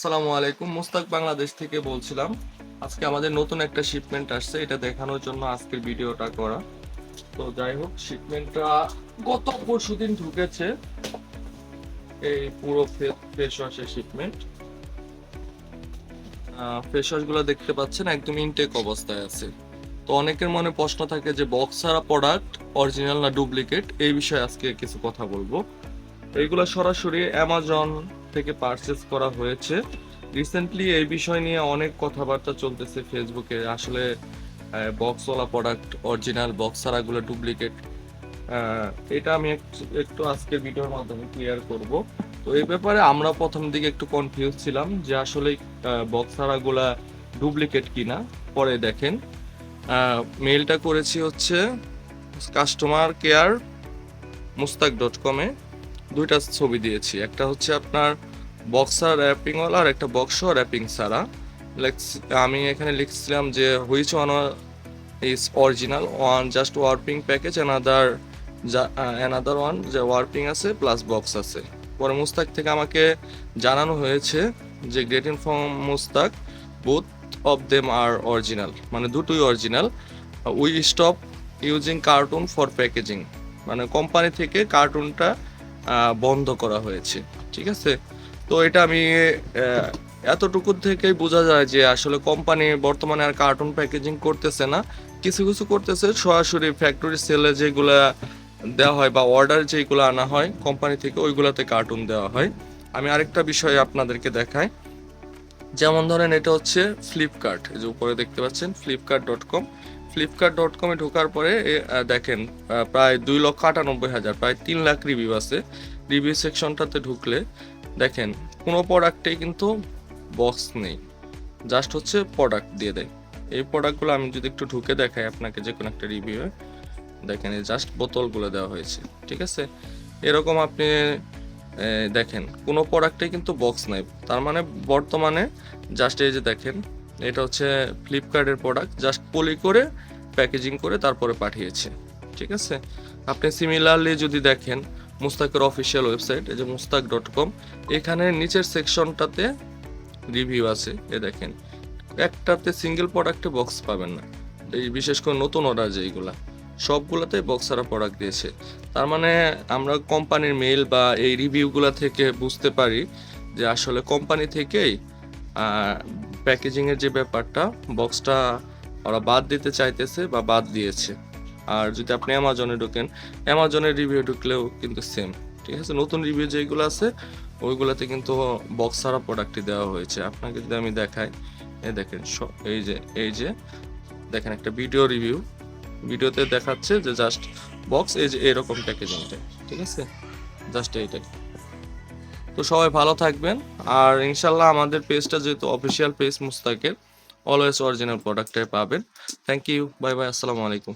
আসসালামু আলাইকুম। মুস্তাক বাংলাদেশ থেকে বলছিলাম, আজকে আমাদের নতুন একটা শিপমেন্ট আসছে, এটা দেখানোর জন্য আজকের ভিডিওটা করা। তো যাই হোক শিপমেন্টটা গত পরশু দিন ঢুকেছে, এই পুরো ফেস ওয়াশের শিপমেন্ট ফেস ওয়াশগুলো দেখতে পাচ্ছেন, একদম ইনটেক অবস্থায় আছে। তো অনেকের মনে প্রশ্ন থাকে যে বক্স ছাড়া প্রোডাক্ট অরিজিনাল না ডুপ্লিকেট এই বিষয়ে আজকে কিছু কথা বলব। এইগুলো সরাসরি অ্যামাজন থেকে পারচেস করা হয়েছে। রিসেন্টলি এই বিষয় নিয়ে অনেক কথাবার্তা চলতেছে ফেসবুকে আসলে বক্সওয়ালা প্রোডাক্ট অরিজিনাল বক্স ছাড়াগুলো ডুপ্লিকেট এটা আমি একটু- আজকের ভিডিওর মাধ্যমে ক্লিয়ার করব। তো এই ব্যাপারে আমরা প্রথম দিকে একটু কনফিউজ ছিলাম যে আসলে বক্স ছাড়াগুলা ডুপ্লিকেট কিনা। পরে দেখেন। মেইলটা করেছি হচ্ছে কাস্টমার কেয়ার মুস্তাক ডট কমে দুইটা ছবি দিয়েছি। একটা হচ্ছে আপনার বক্সার র্যাপিংওয়ালা আর একটা বক্স র্যাপিং লেখস- আমি এখানে লিখছিলাম যে which one is original, one just wrapping package, another another one যে ওয়ার্পিং আছে প্লাস বক্স আছে। পরে মুস্তাক থেকে আমাকে জানানো হয়েছে যে great in from Mustaq, both of them are original মানে দুটোই original. We stop using carton for packaging মানে কোম্পানি থেকে কার্টুনটা বন্ধ করা হয়েছে, ঠিক আছে? তো এটা আমি এতটুকু থেকেই বোঝা যায় যে আসলে কোম্পানি বর্তমানে আর কার্টুন প্যাকেজিং করতেছে না। কিছু কিছু করতেছে, সরাসরি ফ্যাক্টরি সেলে যেগুলা দেওয়া হয় বা অর্ডার যেগুলো আনা হয় কোম্পানি থেকে ওইগুলাতে কার্টুন দেওয়া হয়। আমি আরেকটা বিষয় আপনাদেরকে দেখাই। যেমন ধরেন এটা হচ্ছে ফ্লিপকার্ট যে উপরে দেখতে পাচ্ছেন Flipkart dot com Flipkart dot কমে ঢোকার পরে দেখেন প্রায় দুই লক্ষ আটানব্বই হাজার, প্রায় তিন লাখ রিভিউ আছে। রিভিউ সেকশনটাতে ঢুকলে, দেখেন, কোনো প্রোডাক্টেই কিন্তু বক্স নেই। জাস্ট হচ্ছে প্রোডাক্ট দিয়ে দেয়। এই প্রোডাক্টগুলো আমি যদি একটু ঢুকে দেখাই আপনাকে যে কোনো একটা রিভিউ দেখেন, এই জাস্ট বোতলগুলো দেওয়া হয়েছে, ঠিক আছে? এরকম আপনি দেখেন, কোনো প্রোডাক্টে কিন্তু বক্স নাই। তার মানে বর্তমানে জাস্ট এই যে দেখেন এটা হচ্ছে ফ্লিপকার্টের প্রোডাক্ট জাস্ট পলি করে প্যাকেজিং করে তারপরে পাঠিয়েছে। ঠিক আছে? আপনি সিমিলারলি যদি দেখেন, মুস্তাকের অফিসিয়াল ওয়েবসাইট এই যে মুস্তাক ডট কম এখানে নিচের সেকশনটাতে রিভিউ আছে। এ দেখেন, একটাতে সিঙ্গেল প্রোডাক্টে বক্স পাবেন না। এই বিশেষ করে নতুন অর্ডার যেইগুলা, সবগুলোতে বক্সারা প্রোডাক্ট দিয়েছে। তার মানে আমরা কোম্পানির মেল বা এই রিভিউগুলো থেকে বুঝতে পারি যে আসলে কোম্পানি থেকেই প্যাকেজিংয়ের যে ব্যাপারটা, বক্সটা ওরা বাদ দিতে চাইতেছে বা বাদ দিয়েছে। আর যদি আপনি অ্যামাজনে ঢোকেন অ্যামাজনের রিভিউ ঢুকলেও কিন্তু সেম ঠিক আছে? নতুন রিভিউ যেগুলো আছে, ওইগুলোতে কিন্তু বক্স ছাড়া প্রোডাক্টই দেওয়া হয়েছে। আপনাকে যদি আমি দেখাই এই দেখেন এই যে এই যে, দেখেন একটা ভিডিও রিভিউ ভিডিওতে দেখাচ্ছে যে জাস্ট বক্স, এই যে, এরকম প্যাকেজিংটা ঠিক আছে? জাস্ট এইটাই। তো সবাই ভালো থাকবেন। আর ইনশাল্লাহ আমাদের পেজটা যেহেতু অফিসিয়াল পেজ মুস্তাকের অলওয়েজ অরিজিনাল প্রোডাক্টটাই পাবেন। থ্যাংক ইউ বাই বাই আসসালামু আলাইকুম।